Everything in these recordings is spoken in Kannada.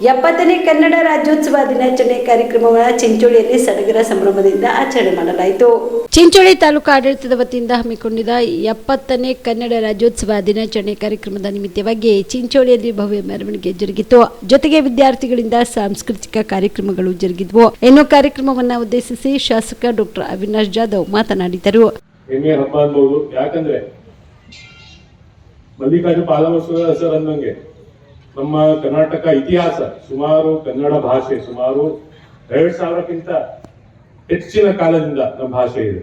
ಎಪ್ಪತ್ತನೇ ಕನ್ನಡ ರಾಜ್ಯೋತ್ಸವ ದಿನಾಚರಣೆ ಕಾರ್ಯಕ್ರಮವನ್ನು ಚಿಂಚೋಳಿಯಲ್ಲಿ ಸಡಗರ ಸಂಭ್ರಮದಿಂದ ಆಚರಣೆ ಮಾಡಲಾಯಿತು. ಚಿಂಚೋಳಿ ತಾಲೂಕು ಆಡಳಿತದ ವತಿಯಿಂದ ಹಮ್ಮಿಕೊಂಡಿದ್ದ ಎಪ್ಪತ್ತನೇ ಕನ್ನಡ ರಾಜ್ಯೋತ್ಸವ ದಿನಾಚರಣೆ ಕಾರ್ಯಕ್ರಮದ ನಿಮಿತ್ತವಾಗಿ ಚಿಂಚೋಳಿಯಲ್ಲಿ ಭವ್ಯ ಮೆರವಣಿಗೆ ಜರುಗಿತು. ಜೊತೆಗೆ ವಿದ್ಯಾರ್ಥಿಗಳಿಂದ ಸಾಂಸ್ಕೃತಿಕ ಕಾರ್ಯಕ್ರಮಗಳು ಜರುಗಿದ್ವು. ಇನ್ನು ಕಾರ್ಯಕ್ರಮವನ್ನು ಉದ್ದೇಶಿಸಿ ಶಾಸಕ ಡಾಕ್ಟರ್ ಅವಿನಾಶ್ ಜಾಧವ್ ಮಾತನಾಡಿದರು. ಹೆಮ್ಮೆಯ ಹಬ್ಬ ಅನ್ಬಹುದು ಯಾಕಂದ್ರೆ ಮಲ್ಲಿಕಾರ್ಜುನ ಪಾದಮೋತ್ಸವದ ಹೆಸರು ಅನ್ನಂಗೆ ನಮ್ಮ ಕರ್ನಾಟಕ ಇತಿಹಾಸ ಸುಮಾರು ಕನ್ನಡ ಭಾಷೆ, ಸುಮಾರು ಎರಡ್ ಸಾವಿರಕ್ಕಿಂತ ಹೆಚ್ಚಿನ ಕಾಲದಿಂದ ನಮ್ಮ ಭಾಷೆ ಇದೆ.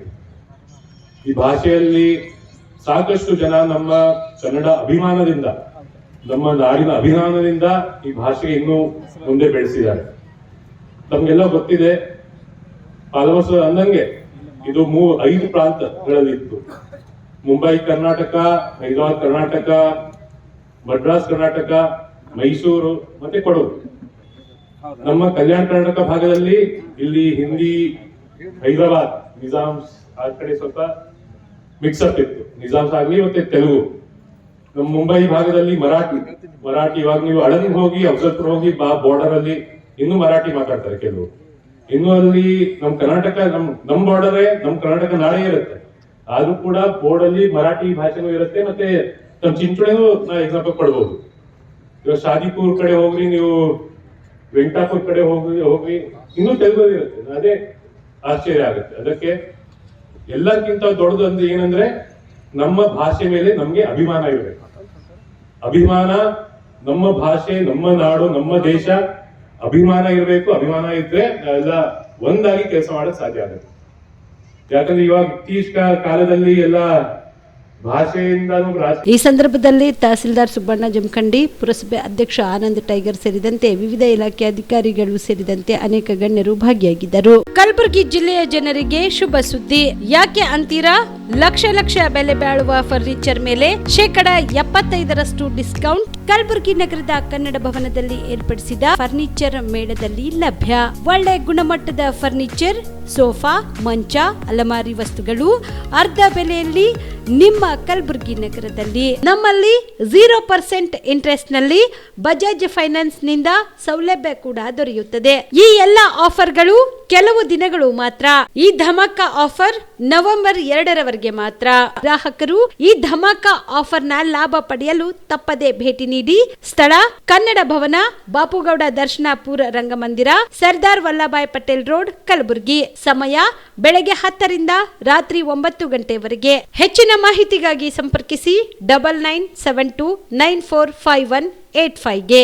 ಈ ಭಾಷೆಯಲ್ಲಿ ಸಾಕಷ್ಟು ಜನ ನಮ್ಮ ಕನ್ನಡ ಅಭಿಮಾನದಿಂದ, ನಮ್ಮ ನಾಡಿನ ಅಭಿಮಾನದಿಂದ ಈ ಭಾಷೆ ಇನ್ನೂ ಮುಂದೆ ಬೆಳೆಸಿದ್ದಾರೆ. ತಮ್ಗೆಲ್ಲ ಗೊತ್ತಿದೆ ಆಲ್ಮೋಸ್ಟ್ ಅಂದಂಗೆ ಇದು ಮೂ ಐದು ಪ್ರಾಂತಗಳಲ್ಲಿ ಇತ್ತು ಮುಂಬೈ ಕರ್ನಾಟಕ, ಹೈದರಾಬಾದ್ ಕರ್ನಾಟಕ ಮಡ್ರಾಸ್ ಕರ್ನಾಟಕ ಮೈಸೂರು ಮತ್ತೆ ಕೊಡಗು ನಮ್ಮ ಕಲ್ಯಾಣ ಕರ್ನಾಟಕ ಭಾಗದಲ್ಲಿ ಇಲ್ಲಿ ಹಿಂದಿ, ಹೈದರಾಬಾದ್, ನಿಜಾಮ್ಸ್ ಆ ಕಡೆ ಸ್ವಲ್ಪ ಮಿಕ್ಸಪ್ ಇತ್ತು. ನಿಜಾಮ್ಸ್ ಆಗ್ಲಿ ಮತ್ತೆ ತೆಲುಗು. ನಮ್ಮ ಮುಂಬೈ ಭಾಗದಲ್ಲಿ ಮರಾಠಿ. ಮರಾಠಿ ಇವಾಗ ನೀವು ಅಳಂಗ್ ಹೋಗಿ ಅಫ್ಜಲ್ಪುರ್ ಹೋಗಿ ಬಾ ಬಾರ್ಡರ್ ಅಲ್ಲಿ ಇನ್ನು ಮರಾಠಿ ಮಾತಾಡ್ತಾರೆ ಕೆಲವು ಇನ್ನು ಅಲ್ಲಿ ನಮ್ ಕರ್ನಾಟಕ, ನಮ್ ನಮ್ ಬಾರ್ಡರೇ ನಮ್ ಕರ್ನಾಟಕ ನಾಳೆ ಇರುತ್ತೆ. ಆದ್ರೂ ಕೂಡ ಬೋರ್ಡ್ ಅಲ್ಲಿ ಮರಾಠಿ ಭಾಷೆನೂ ಇರುತ್ತೆ, ಮತ್ತೆ ನಮ್ ಚಿಂಚೋಳಿನೂ ನಾ ಎಕ್ಸಾಂಪಲ್ ಕೊಡ್ಬೋದು. ಇವಾಗ ಶಾದಿಪುರ್ ಕಡೆ ಹೋಗ್ರಿ, ನೀವು ವೆಂಕಟಾಪುರ್ ಕಡೆ ಹೋಗಿ ಹೋಗ್ರಿ. ಇನ್ನೂ ತೆಲುಗು ಇರುತ್ತೆ ಅದೇ ಆಶ್ಚರ್ಯ ಆಗುತ್ತೆ. ಅದಕ್ಕೆ ಎಲ್ಲಕ್ಕಿಂತ ದೊಡ್ಡದು ಅಂದ್ರೆ ಏನಂದ್ರೆ ನಮ್ಮ ಭಾಷೆ ಮೇಲೆ ನಮ್ಗೆ ಅಭಿಮಾನ ಇರಬೇಕು ಅಭಿಮಾನ, ನಮ್ಮ ಭಾಷೆ, ನಮ್ಮ ನಾಡು, ನಮ್ಮ ದೇಶ, ಅಭಿಮಾನ ಇರಬೇಕು, ಅಭಿಮಾನ ಇದ್ರೆ ಎಲ್ಲ ಒಂದಾಗಿ ಕೆಲಸ ಮಾಡಕ್ ಸಾಧ್ಯ ಆಗುತ್ತೆ. ಯಾಕಂದ್ರೆ ಇವಾಗ ಇತ್ತೀಚಿನ ಕಾಲದಲ್ಲಿ ಎಲ್ಲ ಈ ಸಂದರ್ಭದಲ್ಲಿ ತಹಸೀಲ್ದಾರ್ ಸುಬ್ಬಣ್ಣ ಜಮಖಂಡಿ ಪುರಸಭೆ ಅಧ್ಯಕ್ಷ ಆನಂದ್ ಟೈಗರ್ ಸೇರಿದಂತೆ ವಿವಿಧ ಇಲಾಖೆ ಅಧಿಕಾರಿಗಳು ಸೇರಿದಂತೆ ಅನೇಕ ಗಣ್ಯರು ಭಾಗಿಯಾಗಿದ್ದರು. ಕಲಬುರಗಿ ಜಿಲ್ಲೆಯ ಜನರಿಗೆ ಶುಭ ಸುದ್ದಿ. ಯಾಕೆ ಅಂತೀರಾ? ಲಕ್ಷ ಲಕ್ಷ ಬೆಲೆ ಬಾಳುವ ಫರ್ನಿಚರ್ ಮೇಲೆ ಶೇಕಡ ಎಪ್ಪತ್ತೈದರಷ್ಟು ಡಿಸ್ಕೌಂಟ್ ಕಲಬುರಗಿ ನಗರದ ಕನ್ನಡ ಭವನದಲ್ಲಿ ಏರ್ಪಡಿಸಿದ ಫರ್ನಿಚರ್ ಮೇಳದಲ್ಲಿ ಲಭ್ಯ. ಒಳ್ಳೆ ಗುಣಮಟ್ಟದ ಫರ್ನಿಚರ್ ಸೋಫಾ, ಮಂಚ, ಅಲಮಾರಿ ವಸ್ತುಗಳು, ಅರ್ಧ ಬೆಲೆಯಲ್ಲಿ ನಿಮ್ಮ ಕಲಬುರಗಿ ನಗರದಲ್ಲಿ. ನಮ್ಮಲ್ಲಿ ಜೀರೋ ಪರ್ಸೆಂಟ್ ಇಂಟ್ರೆಸ್ಟ್ನಲ್ಲಿ ಬಜಾಜ್ ಫೈನಾನ್ಸ್ನಿಂದ ಸೌಲಭ್ಯ ಕೂಡ ದೊರೆಯುತ್ತದೆ. ಈ ಎಲ್ಲ ಆಫರ್ಗಳು ಕೆಲವು ದಿನಗಳು ಮಾತ್ರ. ಈ ಧಮಾಕ ಆಫರ್ ನವೆಂಬರ್ ಎರಡರವರೆಗೆ ಮಾತ್ರ. ಗ್ರಾಹಕರು ಈ ಧಮಾಕ ಆಫರ್ನ ಲಾಭ ಪಡೆಯಲು ತಪ್ಪದೆ ಭೇಟಿ ನೀಡಿ. ಸ್ಥಳ, ಕನ್ನಡ ಭವನ, ಬಾಪುಗೌಡ ದರ್ಶನಾಪುರ ರಂಗಮಂದಿರ, ಸರ್ದಾರ್ ವಲ್ಲಭಾಯ್ ಪಟೇಲ್ ರೋಡ್, ಕಲಬುರಗಿ. ಸಮಯ ಬೆಳಗ್ಗೆ ಹತ್ತರಿಂದ ರಾತ್ರಿ ಒಂಬತ್ತು ಗಂಟೆವರೆಗೆ. ಹೆಚ್ಚಿನ ಮಾಹಿತಿಗಾಗಿ ಸಂಪರ್ಕಿಸಿ double nine seven two nine four five one eight ಫೈವ್ಗೆ